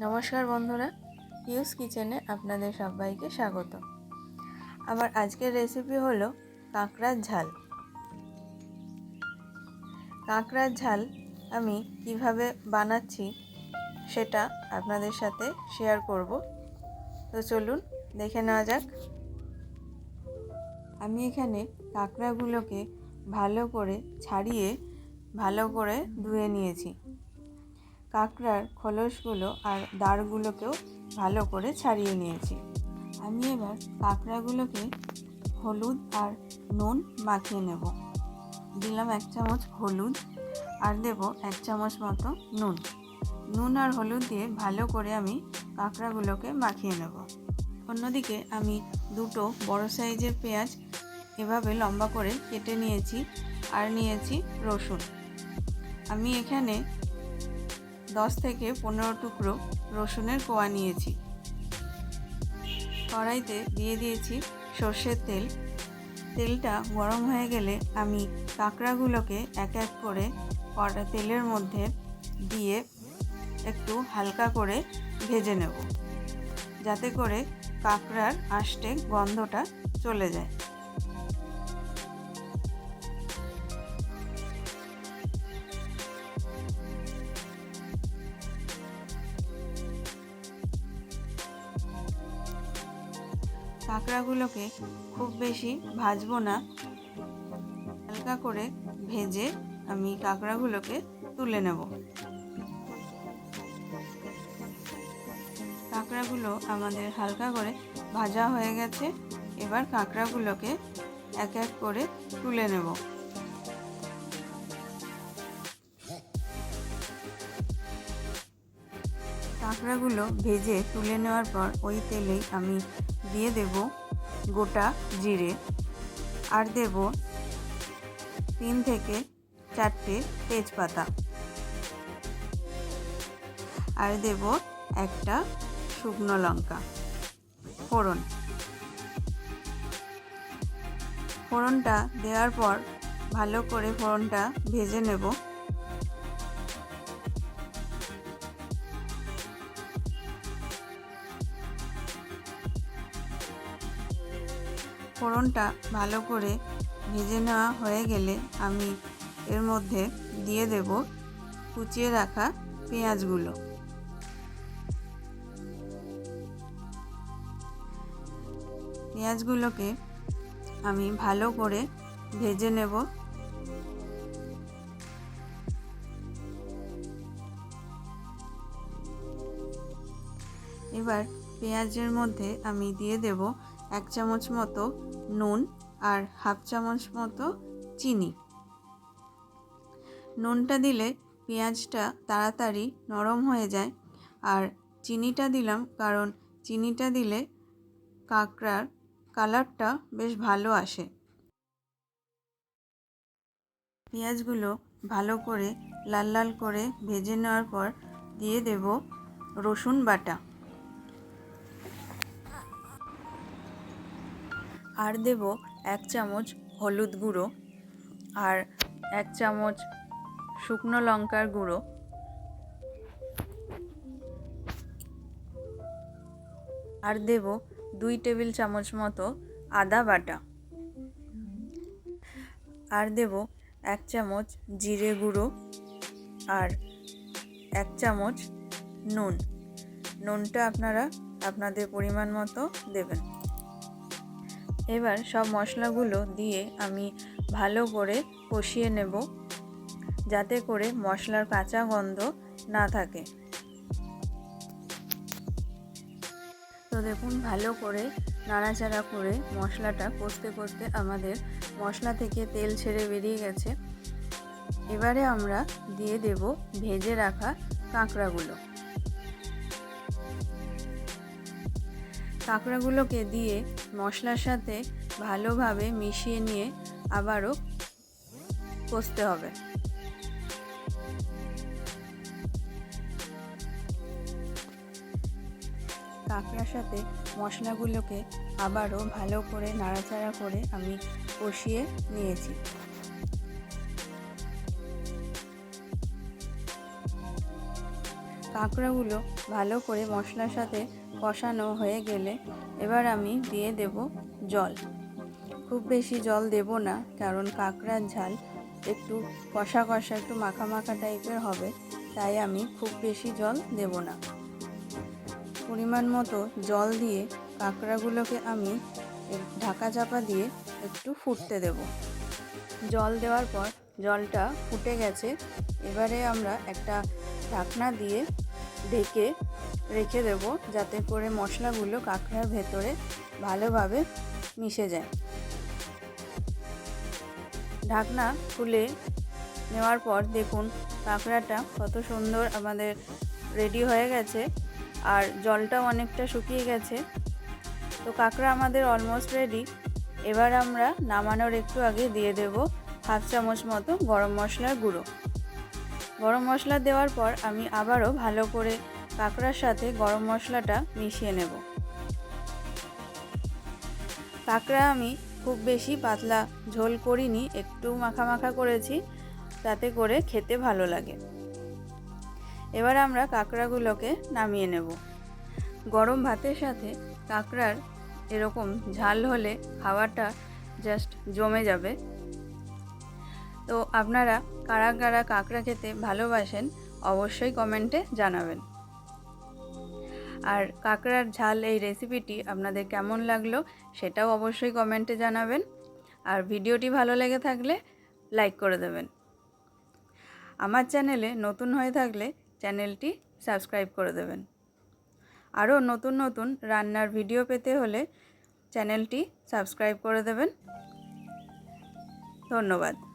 নমস্কার বন্ধুরা পিউস কিচেনে আপনাদের সবাইকে স্বাগত। আমার আজকের রেসিপি হলো কাঁকড়ার ঝাল। কাঁকড়ার ঝাল আমি কীভাবে বানাচ্ছি সেটা আপনাদের সাথে শেয়ার করব। তো চলুন দেখে নেওয়া যাক। আমি এখানে কাঁকড়াগুলোকে ভালো করে ছাড়িয়ে ভালো করে ধুয়ে নিয়েছি। কাঁকড়ার খোলসগুলো আর দাঁড়গুলোকেও ভালো করে ছাড়িয়ে নিয়েছি। আমি এবার কাঁকড়াগুলোকে হলুদ আর নুন মাখিয়ে নেব। দিলাম এক চামচ হলুদ আর দেব এক চামচ মতো নুন। নুন আর হলুদ দিয়ে ভালো করে আমি কাঁকড়াগুলোকে মাখিয়ে নেব। অন্যদিকে আমি দুটো বড় সাইজের পেঁয়াজ এভাবে লম্বা করে কেটে নিয়েছি আর নিয়েছি রসুন। আমি এখানে দশ থেকে পনেরো টুকরো রসুনের কোয়া নিয়েছি। কড়াইতে দিয়ে দিয়েছি সর্ষের তেল। তেলটা গরম হয়ে গেলে আমি কাঁকড়াগুলোকে এক এক করে কড়া তেলের মধ্যে দিয়ে একটু হালকা করে ভেজে নেব। যাতে করে কাঁকড়ার আষ্টে গন্ধটা চলে যায়। কাঁকড়াগুলোকে খুব বেশি ভাজবো না। হালকা করে ভেজে আমি কাঁকড়াগুলোকে তুলে নেব। কাঁকড়াগুলো আমাদের হালকা করে ভাজা হয়ে গেছে। এবার কাঁকড়াগুলোকে এক এক করে তুলে নেব। কাঁকড়াগুলো ভেজে তুলে নেওয়ার পর ওই তেলেই আমি দিয়ে দেব গোটা জিরে আর দেব তিন থেকে চারটে তেজপাতা। আর দেব একটা শুকনো লঙ্কা। ফোড়ন। ফোড়নটা দেওয়ার পর ভালো করে ফোড়নটা ভেজে নেব। ফোড়নটা ভালো করে ভেজে নেওয়া হয়ে গেলে আমি এর মধ্যে দিয়ে দেব কুচিয়ে রাখা পেঁয়াজগুলো। পেঁয়াজগুলোকে আমি ভালো করে ভেজে নেব। এবার পেঁয়াজের মধ্যে আমি দিয়ে দেব এক চামচ মতো নুন আর হাফ চামচ মতো চিনি। নুনটা দিলে পেঁয়াজটা তাড়াতাড়ি নরম হয়ে যায়। আর চিনিটা দিলাম কারণ চিনিটা দিলে কাঁকড়ার কালারটা বেশ ভালো আসে। পেঁয়াজগুলো ভালো করে লাল লাল করে ভেজে নেওয়ার পর দিয়ে দেব রসুন বাটা। আর দেব এক চামচ হলুদ গুঁড়ো আর এক চামচ শুকনো লঙ্কার গুঁড়ো। আর দেব দুই টেবিল চামচ মতো আদা বাটা। আর দেব এক চামচ জিরে গুঁড়ো আর এক চামচ নুন। নুনটা আপনারা আপনাদের পরিমাণ মতো দেবেন। এবার সব মশলাগুলো দিয়ে আমি ভালো করে কষিয়ে নেব, যাতে করে মশলার কাঁচা গন্ধ না থাকে। তো দেখুন, ভালো করে নাড়াচাড়া করে মশলাটা কষতে কষতে আমাদের মশলা থেকে তেল ছেড়ে বেরিয়ে গেছে। এবারে আমরা দিয়ে দেব ভেজে রাখা কাঁকড়াগুলো। কাঁকড়াগুলোকে দিয়ে মশলার সাথে ভালোভাবে মিশিয়ে নিয়ে আবারও কষতে হবে। কাঁকড়ার সাথে মশলাগুলোকে আবারও ভালো করে নাড়াচাড়া করে আমি কষিয়ে নিয়েছি। কাঁকড়াগুলো ভালো করে মশলার সাথে কষানো হয়ে গেলে এবার আমি দিয়ে দেব জল। খুব বেশি জল দেব না, কারণ কাঁকড়ার ঝাল একটু কষা কষা, একটু মাখা মাখা টাইপের হবে, তাই আমি খুব বেশি জল দেব না। পরিমাণ মতো জল দিয়ে কাঁকড়াগুলোকে আমি ঢাকা চাপা দিয়ে একটু ফুটতে দেব। জল দেওয়ার পর জলটা ফুটে গেছে, এবারে আমরা একটা ঢাকনা দিয়ে ঢেকে রেখে দেব যাতে করে মশলাগুলো কাঁকড়ার ভেতরে ভালোভাবে মিশে যায়। ঢাকনা খুলে নেওয়ার পর দেখুন কাঁকড়াটা কত সুন্দর আমাদের রেডি হয়ে গেছে আর জলটাও অনেকটা শুকিয়ে গেছে। তো কাঁকড়া আমাদের অলমোস্ট রেডি এবার আমরা নামানোর একটু আগে দিয়ে দেব হাফ চামচ মতো গরম মশলার গুঁড়ো। গরম মশলা দেওয়ার পর আমি আবারও ভালো করে কাঁকড়ার সাথে গরম মশলাটা মিশিয়ে নেব। কাঁকড়া আমি খুব বেশি পাতলা ঝোল করিনি, একটু মাখা মাখা করেছি, তাতে করে খেতে ভালো লাগে। এবার আমরা কাঁকড়াগুলোকে নামিয়ে নেব। গরম ভাতের সাথে কাঁকড়ার এরকম ঝাল হলে খাওয়াটা জাস্ট জমে যাবে। তো আপনারা কারা কারা কাঁকড়া খেতে ভালোবাসেন অবশ্যই কমেন্টে জানাবেন। আর কাঁকড়ার ঝাল এই রেসিপিটি আপনাদের কেমন লাগল সেটাও অবশ্যই কমেন্টে জানাবেন। আর ভিডিওটি ভালো লেগে থাকলে লাইক করে দেবেন। আমার চ্যানেলে নতুন হয়ে থাকলে চ্যানেলটি সাবস্ক্রাইব করে দেবেন। আরও নতুন নতুন রান্নার ভিডিও পেতে হলে চ্যানেলটি সাবস্ক্রাইব করে দেবেন। ধন্যবাদ।